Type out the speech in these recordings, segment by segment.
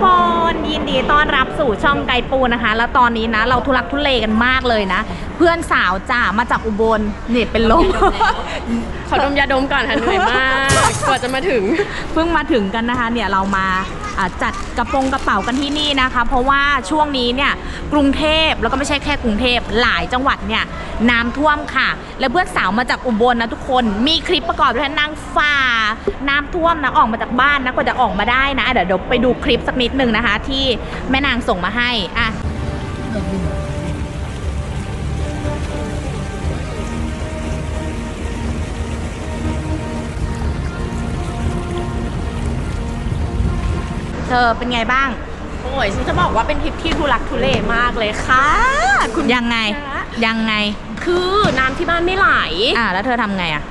คนยิ นดีต้อนรับสู่ช่องไกปูนะคะ แล้วตอนนี้นะ เราทุลักทุเลกันมากเลยนะ เพื่อนสาวจ้ามาจากอุบลเนี่ยเป็นลม ขอดมยาดมก่อนค่ะเหนื่อยมาก กว่าจะมาถึง เพิ่งมาถึงกันนะคะ เนี่ยเรามาอ่าจัดกระโปรงกระเป๋ากันที่นี่นะคะ เพราะว่าช่วงนี้เนี่ยกรุงเทพแล้วก็ไม่ใช่แค่กรุงเทพหลายจังหวัดเนี่ยน้ำท่วมค่ะ และเพื่อนสาวมาจากอุบลนะทุกคน มีคลิปประกอบด้วยนะนั่งฝ่าน้ำท่วมนะออกมาจากบ้านนะกว่าจะออกมาได้นะอะเดี๋ยวเดี๋ยวไปดูคลิปสักนิดหนึ่งนะคะ ที่แม่นางส่งมาให้อะเธอเป็นไงบ้าง โอ้ยฉันจะบอกว่าเป็นทริปที่ทุลักทุเลมากเลยค่ะ คุณยังไงคะยังไง คือน้ำที่บ้านไม่ไหล อะแล้วเธอทำไงอะ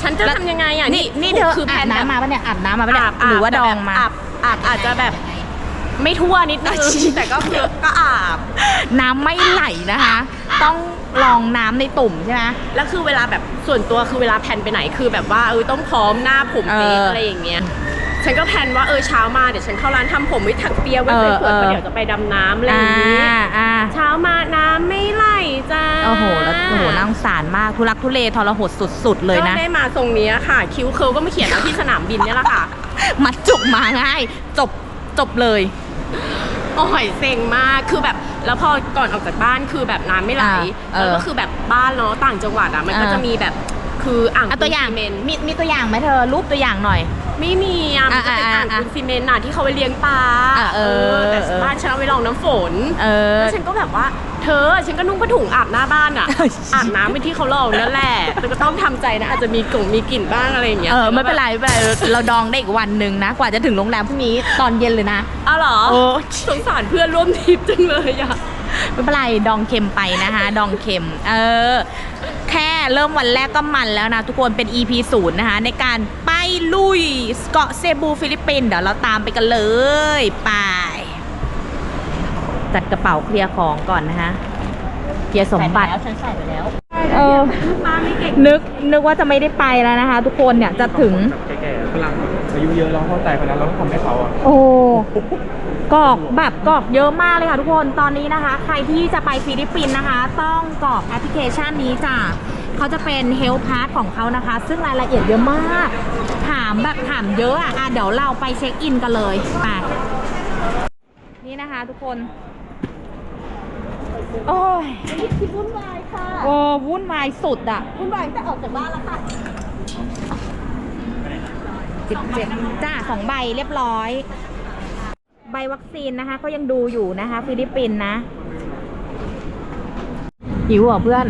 ฉันจะทำยังไงอะนี่นี่เธอคืออาแผบนแบบน้ำมาปะเนี่ยอาบน้ำมาปะเนี่ยอาบหรือว่าดองมาอาบอาบอาจจะแบบ ไม่ทั่วนิดนึงแต่ก็คือก็อาบ น้ำไม่ไหลนะคะ ต้องลองน้ำในตุ่มใช่ไหม แล้วคือเวลาแบบส่วนตัวคือเวลาแพลนไปไหนคือแบบว่าเออต้องพร้อมหน้าผมเป๊ะเออออะไรอย่างเงี้ย ฉันก็แพลนว่าเออเช้ามาเดี๋ยวฉันเข้าร้านทำผมไว้ถักเปียไว้เอเผื่ออเออๆเดี๋ยวจะไปดำน้ำอะไรอย่างงี้อ่าอ่าเช้ามาน้ำไม่ไหลจ้าโอ้โหแล้วโอ้โหน่าสงสารมากทุลักทุเลทรหดสุดๆเลยนะ ก็ได้มาทรงเนี้ยค่ะ คิ้วเคิลก็มาเขียนเอาที่สนามบินเนี่ยแหละค่ะ มัดจุกมาง่าย จบ จบเลยโอ้ยเซ็งมากคือแบบ แล้วพอก่อนออกจากบ้านคือแบบน้ำไม่ไหลอ่าเออ แล้วก็คือแบบบ้านเนาะต่างจังหวัดอะมันก็อ่าจะมีแบบคืออ่างอะตัวอย่างปูนซีเมนต์มีมีตัวอย่างไหมเธอรูปตัวอย่างหน่อย ไม่มีอะมันจะเป็นอ่าอ่างอ่าปูนซีเมนต์น่ะที่เขาไปเลี้ยงปลาอะเออแต่เออ บ้านฉันเอาไปลองน้ำฝนเออ แล้วฉันก็แบบว่า เธอ ฉันก็นุ่งผ้าถุงอาบหน้าบ้านอะเอ้ยอาบน้ำไปที่เขาลองนั่นแหละแต่ก็ต้องทำใจนะ อาจจะมีกลิ่นมีกลิ่นบ้างอะไรอย่างเงี้ยเออไม่เป็นไรไม่เป็นไรเราดองได้อีกวันหนึ่งนะ กว่าจะถึงโรงแรมพรุ่งนี้ตอนเย็นเลยนะอ้าวเหรอโอ้ สงสารเพื่อนร่วมทริปจังเลยอะ ไม่เป็นไรดองเค็มไปนะคะ ดองเค็ม เออ แค่เริ่มวันแรกก็มันแล้วนะ ทุกคนเป็น EP ศูนย์นะคะ ในการไปลุยเกาะเซบูฟิลิปปินส์เดี๋ยวเราตามไปกันเลย ไป จัดกระเป๋าเคลียร์ของก่อนนะคะเคลียร์สมบัติฉันใส่ไปแล้วเออ มาไม่เก่งนึกนึกว่าจะไม่ได้ไปแล้วนะคะ ทุกคนเนี่ยจะถึงแบบแก่ๆฝรั่งอายุเยอะแล้วเข้าใจคนนั้นเราต้องทำให้เขาอะโอ้กรอกแบบกรอกเยอะมากเลยค่ะทุกคนตอนนี้นะคะ ใครที่จะไปฟิลิปปินส์นะคะ ต้องกรอกแอปพลิเคชันนี้จ้ะเขาจะเป็น Health Pass ของเขานะคะ ซึ่งรายละเอียดเยอะมาก ถามแบบถามเยอะอะอะเดี๋ยวเราไปเช็คอินกันเลยไปนี่นะคะทุกคน โอ้ยคิดวุ่นวายค่ะโอ้วุ่นวายสุดอะวุ่นวายตั้งแต่ออกจากบ้านแล้วค่ะสิบเจ็ดจ้าสองใบเรียบร้อย ใบวัคซีนนะคะ ก็ยังดูอยู่นะคะ ฟิลิปปินส์นะหิวเหรอเพื่อน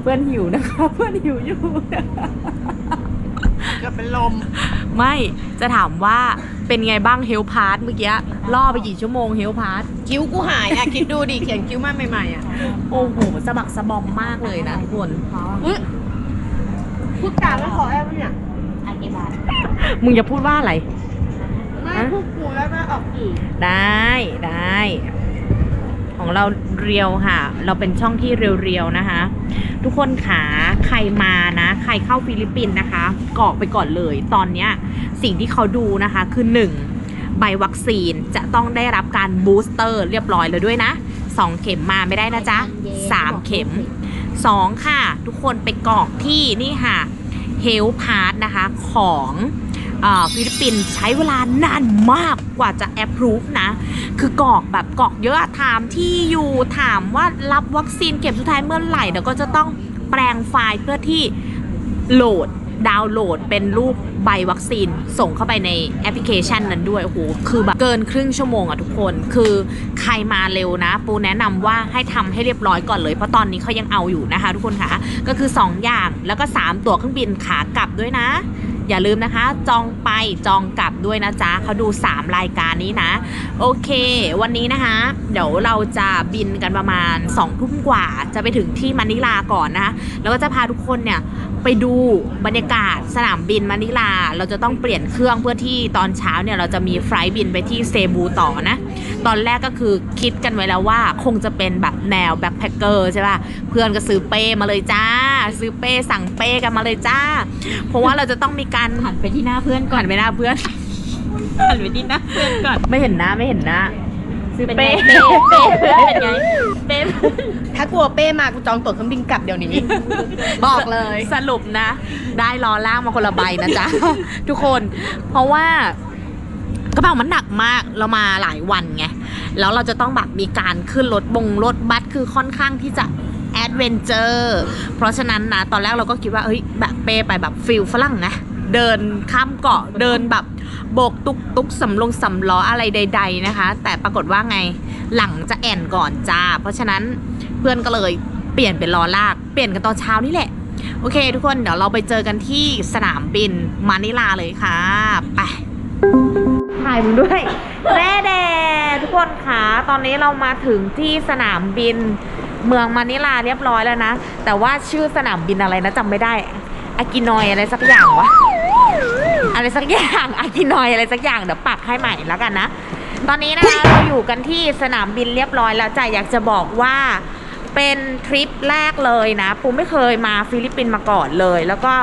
เพื่อนหิวนะคะ เพื่อนหิวอยู่ ก็เป็นลม ไม่จะถามว่าเป็นไงบ้างเฮลพาร์ทเมื่อกี้ล่อไปกี่ชั่วโมงเฮลพาร์ทคิ้วกูหายอะ คิดดูดิเขียนคิ้วมาใหม่ๆอะ โอ้โหสะบักสะบอมมากเลยนะทุกคนอุ๊ยพูดกลางแล้วขอแอบเนี่ยมึงจะพูดว่าอะไร ไม่พูดกูแล้วไม่ออกอีกได้ได้ ของเราเรียวค่ะ เราเป็นช่องที่เรียวๆนะคะ ทุกคนขาใครมานะ ใครเข้าฟิลิปปินส์นะคะกรอกไปก่อนเลย ตอนเนี้ยสิ่งที่เขาดูนะคะคือหนึ่งใบวัคซีนจะต้องได้รับการบูสเตอร์เรียบร้อยแล้วด้วยนะสองเข็มมาไม่ได้นะจ๊ะสามเข็มสองค่ะ ทุกคนไปกรอกที่นี่ค่ะเฮลพาร์ทนะคะของเออ ฟิลิปปินส์ใช้เวลานานมากกว่าจะ approve นะ คือกรอกแบบกรอกเยอะอะถามที่อยู่ถามว่ารับวัคซีนเข็มสุดท้ายเมื่อไหร่เดี๋ยวก็จะต้องแปลงไฟล์เพื่อที่โหลดดาวน์โหลดเป็นรูปใบวัคซีนส่งเข้าไปในแอปพลิเคชันนั้นด้วยโอ้โหคือแบบเกินครึ่งชั่วโมงอะทุกคน คือใครมาเร็วนะ ปูแนะนำว่าให้ทำให้เรียบร้อยก่อนเลยเพราะตอนนี้เขายังเอาอยู่นะคะ ทุกคนคะก็คือ 2 อย่างแล้วก็ 3 ตั๋วเครื่องบินขากลับด้วยนะ อย่าลืมนะคะ จองไปจองกลับด้วยนะจ๊ะเขาดู 3 รายการนี้นะ โอเค วันนี้นะคะ เดี๋ยวเราจะบินกันประมาณ2ทุ่มกว่า จะไปถึงที่มะนิลาก่อนนะคะแล้วก็จะพาทุกคนเนี่ยไปดูบรรยากาศสนามบินมะนิลา เราจะต้องเปลี่ยนเครื่องเพื่อที่ตอนเช้าเนี่ยเราจะมีไฟล์บินไปที่เซบูต่อนะ ตอนแรกก็คือคิดกันไว้แล้วว่าคงจะเป็นแบบแนวแบ็คแพคเกอร์ใช่ป่ะ เพื่อนก็ซื้อเป้มาเลยจ้า ซื้อเป้สั่งเป้กันมาเลยจ้า เพราะว่าเราจะต้องมีการหันไปที่หน้าเพื่อนก่อนไปหน้าเพื่อนหันไปที่หน้าเพื่อนก่อนไม่เห็นหน้าไม่เห็นหน้าซื้อเป็นเป้ไงเป้เป้เป็นไงเป้ถ้ากลัวเป้มากูจองตั๋วเครื่องบินกลับเดี๋ยวนี้ บอกเลยสรุปนะ ได้ล้อล่างมาคนละใบนะจ๊ะ ทุกคน เพราะว่ากระเป๋ามันหนักมากเรามาหลายวันไงแล้วเราจะต้องแบบมีการขึ้นรถบงรถบัสคือค่อนข้างที่จะแอดเวนเจอร์เพราะฉะนั้นนะตอนแรกเราก็คิดว่าเฮ้ยแบบเปไปแบบฟิลฝรั่งนะ เดินข้ามเกาะเดินแบบโบกตุกตุกสำลงสำล้ออะไรใด ๆนะคะ แต่ปรากฏว่าไงหลังจะแอนก่อนจ้า เพราะฉะนั้นเพื่อนก็เลยเปลี่ยนเป็นล้อลาก เปลี่ยนกันตอนเช้านี่แหละ โอเค ทุกคนเดี๋ยวเราไปเจอกันที่สนามบินมานิลาเลยค่ะไปถ่ายมึงด้วยแม่แดทุกคนค่ะตอนนี้เรามาถึงที่สนามบินเมืองมานิลาเรียบร้อยแล้วนะ แต่ว่าชื่อสนามบินอะไรนะจำไม่ได้อากินอยอะไรสักอย่างวะ อะไรสักอย่างอากินอยอะไรสักอย่างเดี๋ยวปักให้ใหม่แล้วกันนะ ตอนนี้นะคะเราอยู่กันที่สนามบินเรียบร้อยแล้วจ้ะอยากจะบอกว่าเป็นทริปแรกเลยนะ ปูไม่เคยมาฟิลิปปินส์มาก่อนเลย แล้วก็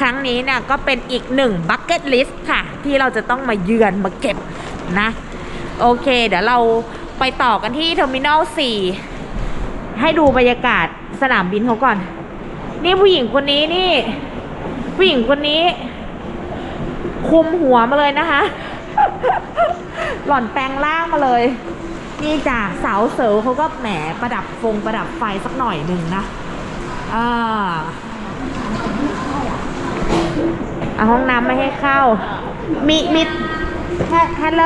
ครั้งนี้เนี่ยก็เป็นอีกหนึ่งบั c เก็ตลิสต์ค่ะ ที่เราจะต้องมาเยือนมาเก็บนะ โอเค เดี๋ยวเราไปต่อกันที่เทอร์มินอล4ให้ดูบรรยากาศสนามบินเขาก่อน นี่ผู้หญิงคนนี้นี่ ผู้หญิงคนนี้ คุมหัวมาเลยนะคะ หล่อนแปลงร่างมาเลย นี่จ้ะเสาเสริเขาก็แหมประดับฟงประดับไฟสักหน่อยหนึ่งนะอ่าเอาห้องน้ำไม่ให้เข้า มีมีฮัลโหล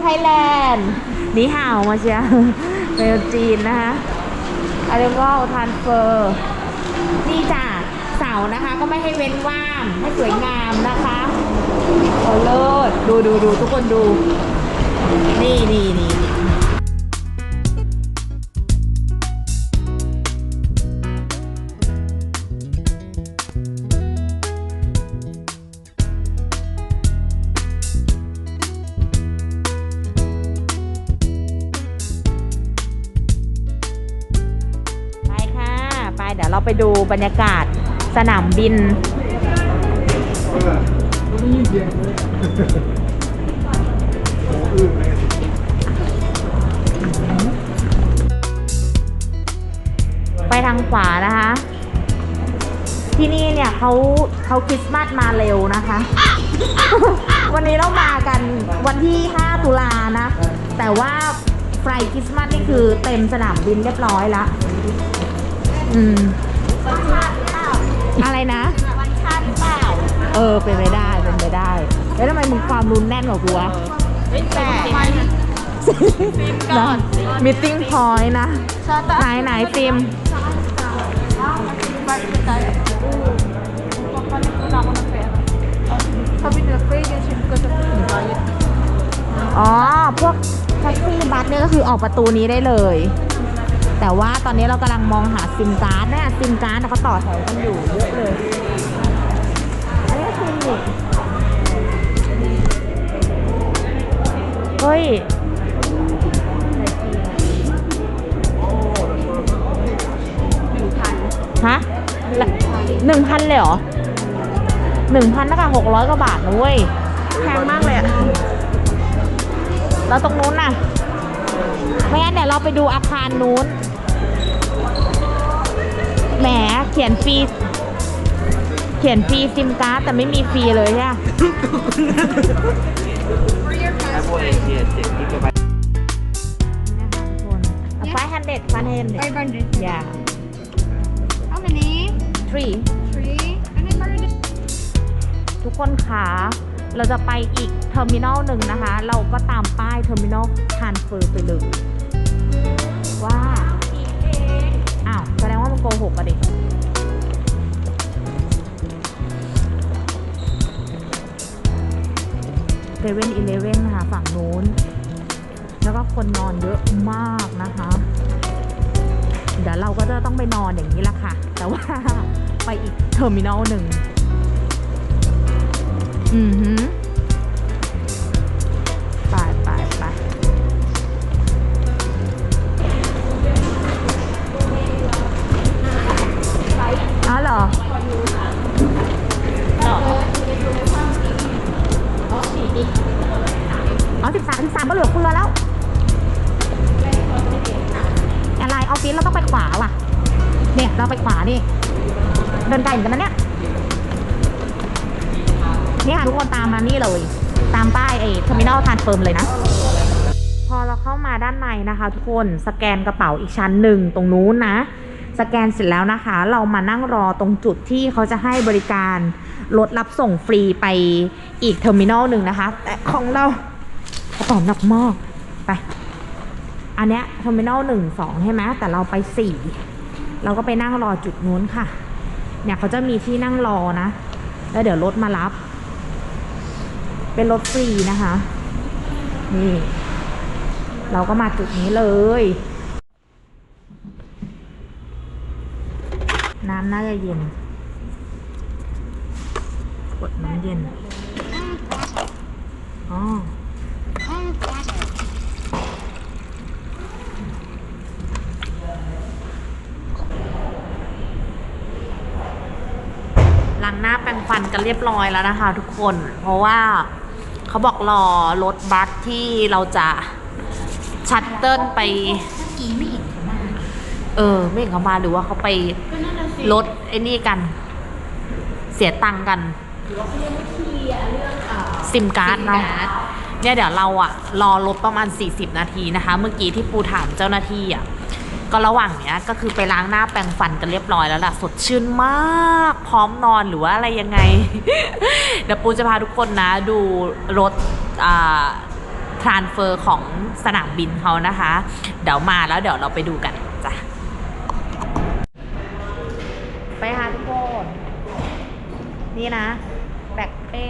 ไทยแลนด์นี่ห่าวมาเชียเปลจีนนะคะอาริวอลทานเฟอร์ นี่จ้ะานะคะ ก็ไม่ให้เว้นว่างให้สวยงามนะคะโอ้เลิศดูดูดูทุกคนดู นี่นี่นี่นี่ไปค่ะไปเดี๋ยวเราไปดูบรรยากาศ สนามบิน ไปทางขวานะคะ ที่นี่เนี่ยเขาเขาคริสต์มาสมาเร็วนะคะ วันนี้เรามากันวันที่ 5 ตุลานะ แต่ว่าไฟคริสต์มาสนี่คือเต็มสนามบินเรียบร้อยแล้วอืม อะไรนะ วันชาติเปล่าเออ เป็นไปได้ เป็นไปได้ แล้วทำไมมึงความรุนแน่นกว่ากูวะแต่ก่อนมิทติ้งพอยนะ ไหนไหนติมอ๋อ พวกแท็กซี่บัสเนี่ยก็คือออกประตูนี้ได้เลย แต่ว่าตอนนี้เรากำลังมองหาซิมการ์ดเนี่ยซิมการ์ดเนี่ยเขาต่อแถวกันอยู่เยอะเลยอันนี้ก็คลินิกเฮ้ยฮะหนึ่งพันเลยเหรอหนึ่งพันนะคะหกร้อยกว่าบาทนะเว้ยแพงมากเลยอะแล้วตรงนู้นน่ะ ไม่งั้นเดี๋ยวเราไปดูอาคารนู้น แหมเขียนฟรีเขียนฟรีซิมการ์ดแต่ไม่มีฟรีเลยใช่ไหมไฟฮันเด็ดฟันเฮนเด็ด500อย่า How many three three and then married ทุกคนคะเราจะไปอีกเทอร์มินอลหนึ่งนะคะ เราก็ตามป้ายเทอร์มินอลทานเฟอร์ไปเลย โกหกอะดิเซเว่นอีเลเว่นนะคะฝั่งนู้น แล้วก็คนนอนเยอะมากนะคะ เดี๋ยวเราก็จะต้องไปนอนอย่างนี้ละค่ะ แต่ว่าไปอีกเทอร์มินอลหนึ่ง อือหือ ขวาว่ะ เนี่ยเราไปขวานี่เดินไกลเหมือนกันนะเนี่ยเนี่ยค่ะทุกคนตามมานี่เลย ตามป้ายไอ้เทอร์มินอลทานเฟิร์มเลยนะ พอเราเข้ามาด้านในนะคะ ทุกคนสแกนกระเป๋าอีกชั้นหนึ่งตรงนู้นนะ สแกนเสร็จแล้วนะคะ เรามานั่งรอตรงจุดที่เขาจะให้บริการรถรับส่งฟรีไปอีกเทอร์มินอลหนึ่งนะคะ แต่ของเรากระเป๋าหนักมากไป อันเนี้ยเทอร์มินอลหนึ่งสองใช่ไหมแต่เราไปสี่เราก็ไปนั่งรอจุดนู้นค่ะ เนี่ยเขาจะมีที่นั่งรอนะ แล้วเดี๋ยวรถมารับ เป็นรถฟรีนะคะ นี่ เราก็มาจุดนี้เลย น้ำน่าจะเย็น กดน้ำเย็น อ๋อางหน้าแปรงฟันกันเรียบร้อยแล้วนะคะ ทุกคน เพราะว่าเขาบอกรอรถบัสที่เราจะชัตเติลไปเออ ไม่เห็นเขามาหรือว่าเขาไปรถไอ้นี่กัน เสียตังค์กันซิมการ์ดเนาะเนี่ยเดี๋ยวเราอะรอรถประมาณ 40 นาทีนะคะ เมื่อกี้ที่ปูถามเจ้าหน้าที่อะ ก็ระหว่างเนี้ยก็คือไปล้างหน้าแปรงฟันกันเรียบร้อยแล้วล่ะสดชื่นมาก พร้อมนอนหรือว่าอะไรยังไง เดี๋ยวปูจะพาทุกคนนะดูรถอ่าทรานเฟอร์ของสนามบินเขานะคะ เดี๋ยวมาแล้วเดี๋ยวเราไปดูกันจ้ะไปค่ะทุกคน นี่นะ แบกเป้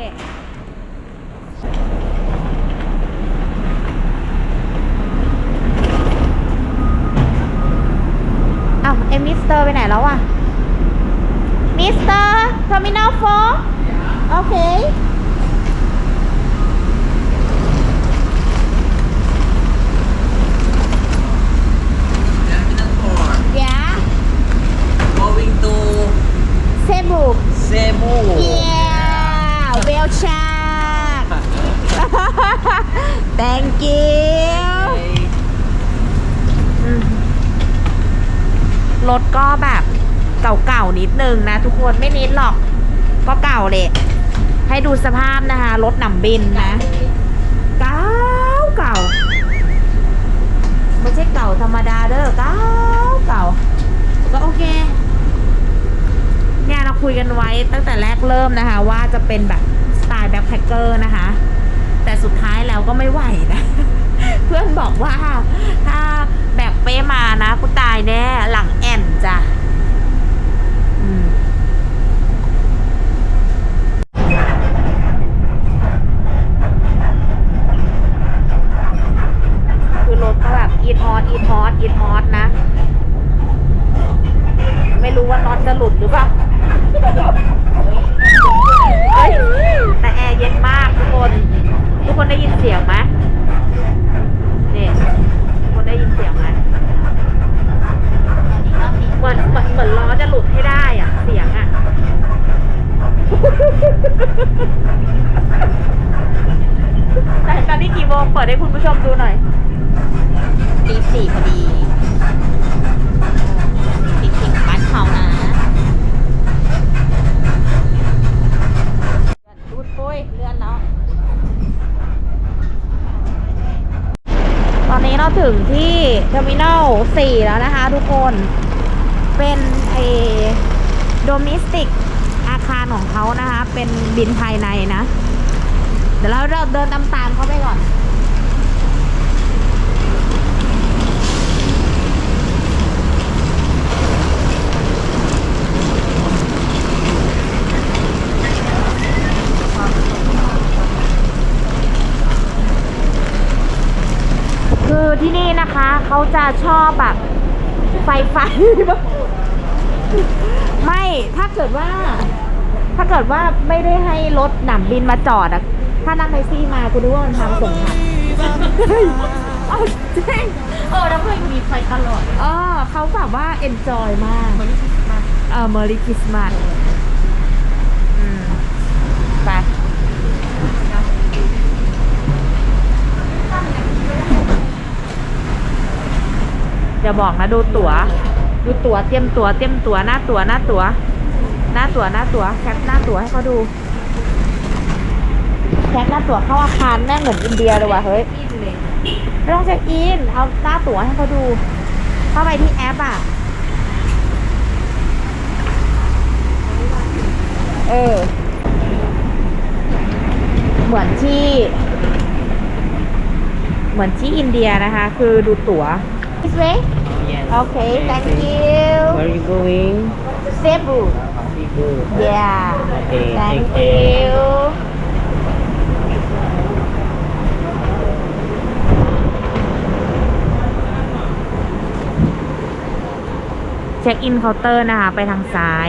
อ้าว เอ็มมิสเตอร์ไปไหนแล้วอะมิสเตอร์เทอร์มินอลโฟโอเค Terminal 4 Yeah going to Cebu Cebu. Yeah well check Thank you อืม รถก็แบบเก่าๆนิดนึงนะ ทุกคนไม่นิดหรอก ก็เก่าเลยให้ดูสภาพนะคะ รถหนำบินนะ เก่าเก่าไม่ใช่เก่าธรรมดาเด้อเก่าเก่าก็โอเค เนี่ยเราคุยกันไว้ตั้งแต่แรกเริ่มนะคะ ว่าจะเป็นแบบสไตล์แบ็คแพคเกอร์นะคะ แต่สุดท้ายแล้วก็ไม่ไหวนะ เพื่อนบอกว่าถ้า แบกเป้มานะ กูตายแน่หลังแอนจ้ะอืมคือรถก็แบบอีทอสอีทอสอีทอสนะ ไม่รู้ว่าน็อตจะหลุดหรือเปล่า เฮ้ย แต่แอร์เย็นมากทุกคน ทุกคนได้ยินเสียงไหมนี่ทุกคนได้ยินเสียงไหมเหมือนเหมือนเหมือนล้อจะหลุดให้ได้อะ เสียงอะ แต่ตอนนี้กี่โมงเปิดให้คุณผู้ชมดูหน่อย ตีสี่พอดีติดถึงบ้านเขานะ รูดปุ้ยเลื่อนแล้ว ตอนนี้เราถึงที่เทอร์มิ นอล4แล้วนะคะทุกคน เป็นไอโดมิสติกอาคารของเขานะคะ เป็นบินภายในนะ เดี๋ยวเราเดินตามๆเขาไปก่อน คือ ที่นี่นะคะ เขาจะชอบแบบไฟไฟไม่ถ้าเกิดว่า ถ้าเกิดว่าไม่ได้ให้รถหนำบินมาจอดอะถ้านั่งแท็กซี่มากูนึกว่ามันทางส่งผักเอาจริงเออแล้วเพื่อนมีไฟตลอดเออเขาแบบว่าเอนจอยมากเออ Merry Christmas อืมไป อย่าบอกนะดูตั๋ว ดูตั๋วเตรียมตั๋วเตรียมตั๋วหน้าตั๋วหน้าตั๋วหน้าตั๋วหน้าตั๋วแคปหน้าตั๋วให้เขาดูแคปหน้าตั๋วเข้าอาคารแม่งเหมือนอินเดียเลยว่ะเฮ้ยไม่ต้องเช็คอินเอาหน้าตั๋วให้เขาดู เข้าไปที่แอปอะ เออ เหมือนที่ เหมือนที่อินเดียนะคะ คือดูตั๋ว This way Okay thank you Where you going? Cebu Cebu. Yeah Okay, thank take care. you เช็คอินเคาน์เตอร์นะคะ ไปทางซ้าย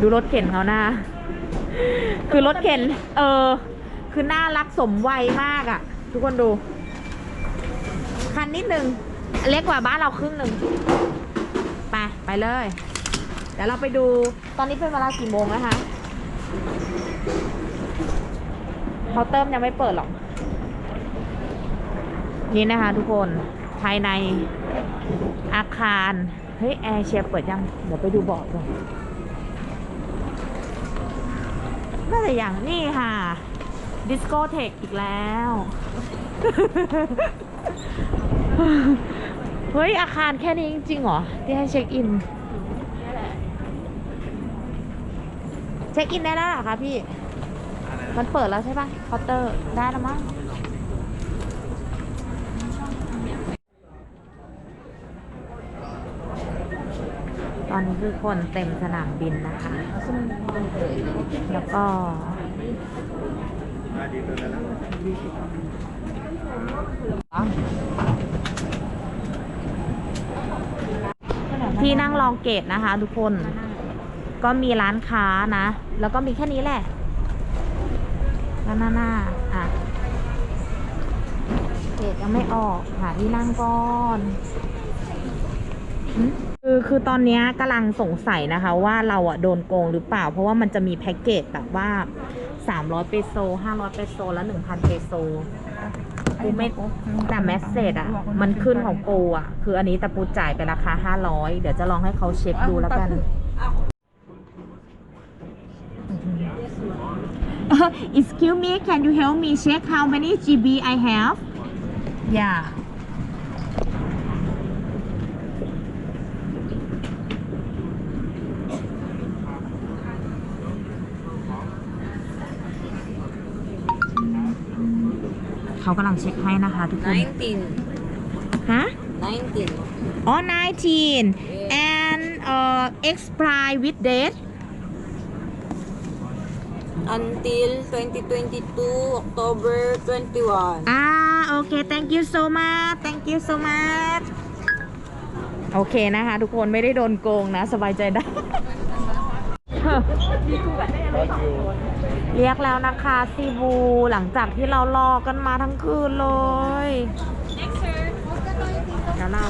ดูรถเข็นเขาหน้า คือรถเข็น เออ คือน่ารักสมวัยมากอะ่ะ ทุกคนดู คันนิดนึง เล็กกว่าบ้านเราครึ่งหนึ่งไป ไปเลย เดี๋ยวเราไปดูตอนนี้เป็นเวลากี่โมงแล้วคะเคาเตอร์ยังไม่เปิดหรอก นี่นะคะทุกคนภายในอาคาร เฮ้ย แอร์เชียร์เปิดยัง เดี๋ยวไปดูบอร์ดก่อนน่าจะอย่างนี่ค่ะ ดิสโกเทคอีกแล้ว เฮ้ย อาคารแค่นี้จริงๆเหรอ ที่ให้เช็คอิน เช็คอินได้แล้วเหรอคะพี่ มันเปิดแล้วใช่ปะเคาน์เตอร์ได้แล้วมั้งตอนนี้คือคนเต็มสนามบินนะคะ แล้วก็ ที่นั่งรองเกตนะคะ ทุกคน ก็มีร้านค้านะ แล้วก็มีแค่นี้แหละด้านหน้าหน้าอะเกตยังไม่ออกหาที่นั่งก่อนคือคือตอนนี้กำลังสงสัยนะคะ ว่าเราอะโดนโกงหรือเปล่า เพราะว่ามันจะมีแพ็กเกจแบบว่า 300 เปโซ 500 เปโซ และ 1,000 เปโซ กูไม่แต่แมสเซจอะมันขึ้นของปูอะคืออันนี้แต่ปูจ่ายไปราคา 500 เดี๋ยวจะลองให้เขาเช็คดูแล้วกัน Excuse me can you help me check how many GB I have Yeah เขากำลังเช็คให้นะคะทุกคน 19. ฮะ 19. อ๋อ19 and uh expire with date Until 2022, October 21. อ่าโอเค thank you so much thank you so much โอเคนะคะ ทุกคนไม่ได้โดนโกงนะ สบายใจได้ เรียกแล้วนะคะซีบูหลังจากที่เรารอกันมาทั้งคืนเลยเดี๋ยวเรา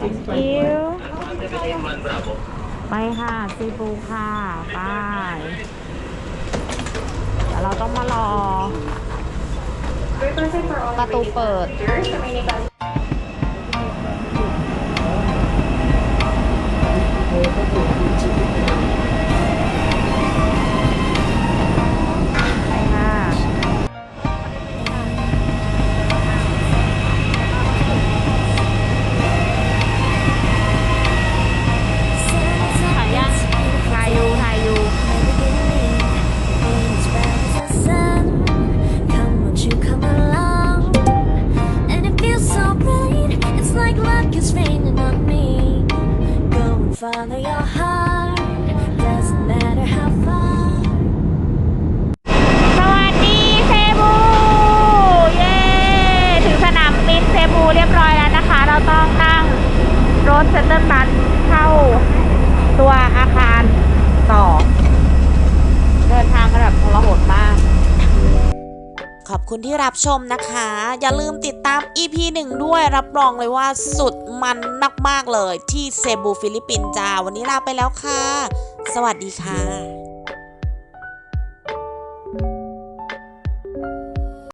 Thank you ไปค่ะซีฟูค่ะไปเดี๋ยวเราต้องมารอประตูเปิด follow your heart. Doesn't matter how far. สวัสดีเซบู เย้ ถึงสนามบินเซบูเรียบร้อยแล้วนะคะ เราต้องนั่งรถเซ็นเตอร์บัสเข้าตัวอาคารต่อ เดินทางกันแบบทรหดมาก คุณที่รับชมนะคะ อย่าลืมติดตาม EP 1 ด้วยรับรองเลยว่าสุดมันมากๆเลยที่เซบูฟิลิปปินส์จ้าวันนี้ลาไปแล้วค่ะ สวัสดีค่ะ